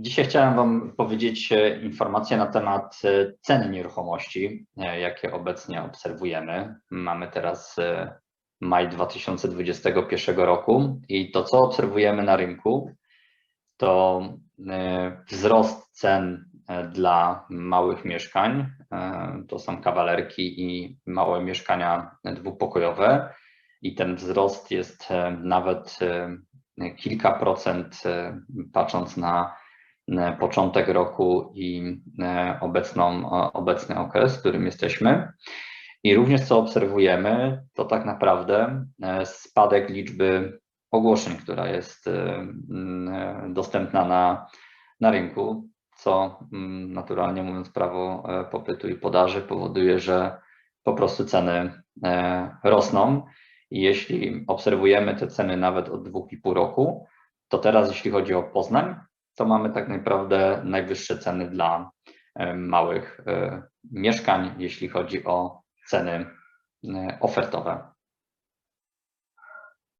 Dzisiaj chciałem Wam powiedzieć e, informacje na temat e, cen nieruchomości, e, jakie obecnie obserwujemy. Mamy teraz maj 2021 roku i to, co obserwujemy na rynku, to wzrost cen dla małych mieszkań. To są kawalerki i małe mieszkania dwupokojowe. I ten wzrost jest nawet kilka procent, patrząc na początek roku i e, obecną, obecny okres, w którym jesteśmy. I również co obserwujemy, to tak naprawdę e, spadek liczby ogłoszeń, która jest e, e, dostępna na, na rynku, co naturalnie mówiąc prawo e, popytu i podaży powoduje, że po prostu ceny e, rosną. I jeśli obserwujemy te ceny nawet od dwóch i pół roku, to teraz jeśli chodzi o Poznań, to mamy tak naprawdę najwyższe ceny dla małych e, mieszkań, jeśli chodzi o ceny e, ofertowe.